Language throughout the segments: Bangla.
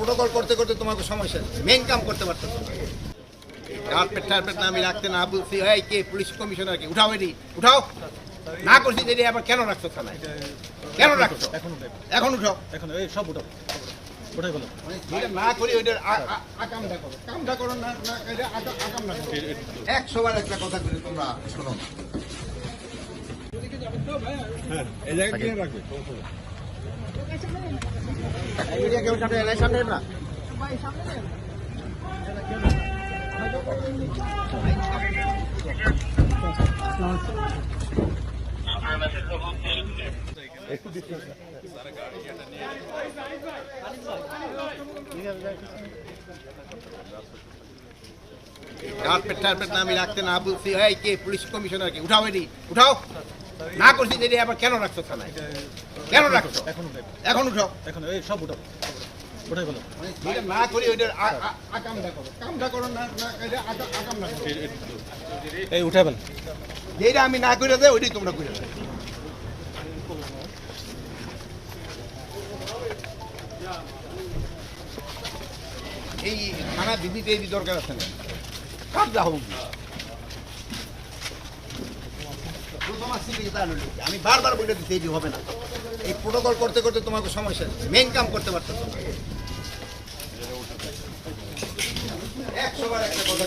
প্রোটোকল করতে করতে তোমাকে সমস্যা মেন কাম করতে পারতেছো না। কার্পেট টার্পেট না আমি রাখতে না বলছি এই কে পুলিশ কমিশনার কে? উঠাও এটি উঠাও। না করছি যে আবার কেন রাখছো থানায়? কেন রাখছো? এখন এখন উঠাও। এখন এই সব উঠো ওটাই বলো মানে না করি ওইটার আ- আ- আকামটা করো। কামটা করো না না এটা আকা- আকামটা করো। একশো বার একটা কথা তোমরা শোনো। কার্পেট টার্পেট আমি রাখতে না বলছি এই কে পুলিশ কমিশনার কে উঠাও এটি উঠাও। না করছি যে আবার কেন রাখছো থানায়? কেন রাখছো? এখন উঠে। এখন উঠাও এখন এই সব উঠো। ওটাই বলো না করি ওইটার আকামটা করো। কামটা করো না আকামটা এই উঠে যেটা আমি না করে দেয় ওইটাই তোমরা করে দেয় এই থানা বিধিতে এই দরকার আছে না কার যা হোক প্রথম আসছি থেকে তা নইলো। আমি বারবার বলে দিচ্ছি এটি হবে না। এই প্রোটোকল করতে করতে তোমাকে সমস্যা মেন কাম করতে পারতেছো না একটা কথা।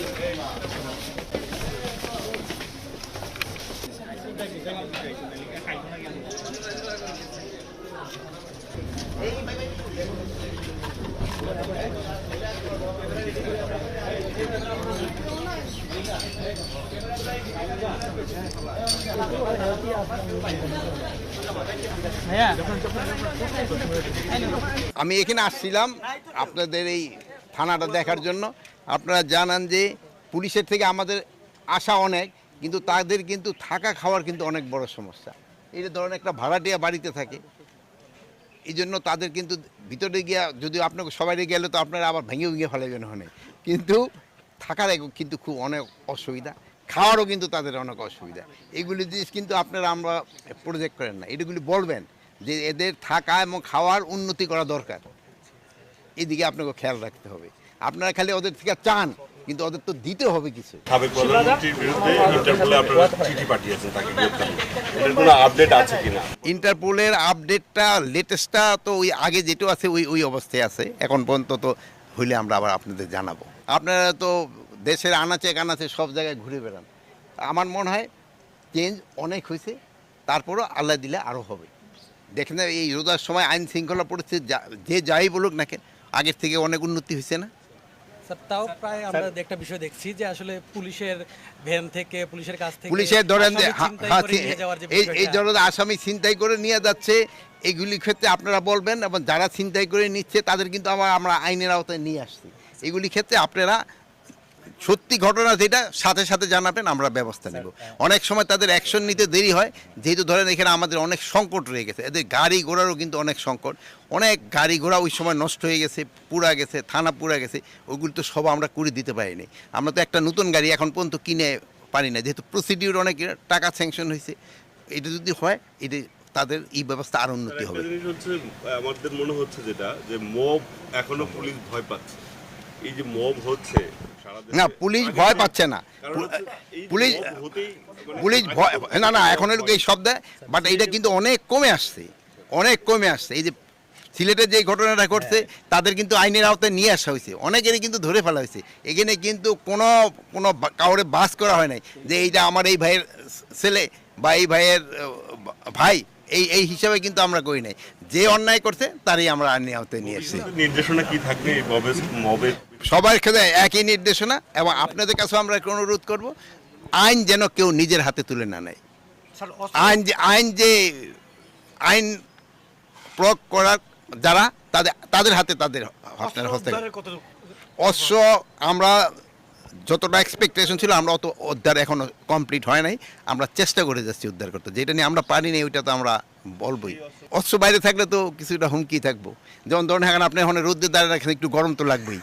আমি এখানে আসছিলাম আপনাদের এই থানাটা দেখার জন্য। আপনারা জানান যে পুলিশের থেকে আমাদের আশা অনেক, কিন্তু তাদের কিন্তু থাকা খাওয়ার কিন্তু অনেক বড় সমস্যা। এই ধরেন একটা ভাড়াটিয়া বাড়িতে থাকে। এই জন্য তাদের কিন্তু ভিতরে গিয়া যদি আপনাকে সবাই গেলে তো আপনারা আবার ভেঙে ভেঙে ফেলাবেন ওখানে। কিন্তু থাকার কিন্তু খুব অনেক অসুবিধা। খাওয়ারও কিন্তু তাদের অনেক অসুবিধা। এইগুলি জিনিস কিন্তু আপনারা আমরা প্রজেক্ট করেন না। এগুলি বলবেন যে এদের থাকা এবং খাওয়ার উন্নতি করা দরকার। এদিকে আপনাকে খেয়াল রাখতে হবে। আপনারা খালি ওদের থেকে চান কিন্তু ওদের তো দিতে হবে কিছু। সাবেক প্রধানমন্ত্রীর বিরুদ্ধে ইন্টারপোলে আপনারা চিঠি পাঠিয়েছেন তাকে গ্রেপ্তার কোনো আপডেট আছে কিনা? ইন্টারপোলের আপডেটটা লেটেস্টটা তো ওই আগে যেটা আছে ওই ওই অবস্থায় আছে। এখন পর্যন্ত তো হইলে আমরা আবার আপনাদের জানাব। আপনারা তো দেশের আনাচে কানাচে সব জায়গায় ঘুরে বেড়ান। আমার মনে হয় চেঞ্জ অনেক হয়েছে তারপরও আল্লাহ দিলে আরও হবে। দেখেন এই রোজার সময় আইন শৃঙ্খলা পড়েছে যে যাই বলুক না কেন আগের থেকে অনেক উন্নতি হয়েছে না? স্যার তাও প্রায় আমরা একটা বিষয় দেখছি যে আসলে পুলিশের ভ্যান থেকে পুলিশের কাছ থেকে পুলিশের ধরেন যে এই এই ধরনের আসামি ছিনতাই করে নিয়ে যাচ্ছে এইগুলির ক্ষেত্রে আপনারা বলবেন এবং যারা ছিনতাই করে নিচ্ছে তাদের কিন্তু আবার আমরা আইনের আওতায় নিয়ে আসছি। এগুলি ক্ষেত্রে আপনারা সত্যি ঘটনা যেটা সাথে সাথে জানাবেন আমরা ব্যবস্থা নেব। অনেক সময় তাদের অ্যাকশন নিতে দেরি হয় যেহেতু ধরেন এখানে আমাদের অনেক সংকট রয়ে গেছে। এদের গাড়ি ঘোড়ারও কিন্তু অনেক সংকট। অনেক গাড়ি ঘোড়া ওই সময় নষ্ট হয়ে গেছে পুরা গেছে থানা পুরা গেছে ওগুলো তো সব আমরা করে দিতে পারিনি। আমরা তো একটা নতুন গাড়ি এখন পর্যন্ত কিনে পারি না যেহেতু প্রসিডিউর অনেক টাকা স্যাংশন হয়েছে। এটা যদি হয় এটা তাদের এই ব্যবস্থা আরও উন্নতি হবে। আমাদের মনে হচ্ছে যেটা যে মব এখনও পুলিশ ভয় পাচ্ছে। এই যে মব হচ্ছে না পুলিশ ভয় পাচ্ছে না। পুলিশ মানে পুলিশ ভয় না না এখন এরকম এই শব্দ বাট এটা কিন্তু অনেক কমে আসছে অনেক কমে আসছে। এই যে সিলেটের যে ঘটনাটা ঘটছে তাদের কিন্তু আইনের আওতায় নিয়ে আসা হয়েছে। অনেকেরই কিন্তু ধরে ফেলা হয়েছে। এখানে কিন্তু কোনো কোনো কাউরে বাস করা হয় নাই যে এইটা আমার এই ভাইয়ের ছেলে বা এই ভাইয়ের ভাই এই এই হিসাবে কিন্তু আমরা করি নাই। যে অন্যায় করছে তারই আমরা আইনের আওতায় নিয়ে এসেছি ভবিষ্যতে নির্দেশনা কি থাকবে মবের সবার ক্ষেত্রে একই নির্দেশনা এবং আপনাদের কাছেও আমরা একটা অনুরোধ করব আইন যেন কেউ নিজের হাতে তুলে না নেয়। আইন যে আইন যে আইন প্রয়োগ করার যারা তাদের তাদের হাতে তাদের আপনার হস্তান্তর অশ্ব আমরা যতটা এক্সপেকটেশন ছিল আমরা অত উদ্ধার এখনও কমপ্লিট হয় নাই। আমরা চেষ্টা করে যাচ্ছি উদ্ধার করতে। যেটা নিয়ে আমরা পারি না ওইটা তো আমরা বলবোই। অশ্ব বাইরে থাকলে তো কিছুটা হুমকি থাকব। যেমন ধরুন এখন আপনি এখন রোদ্রে দাঁড়িয়ে রাখেন একটু গরম তো লাগবেই।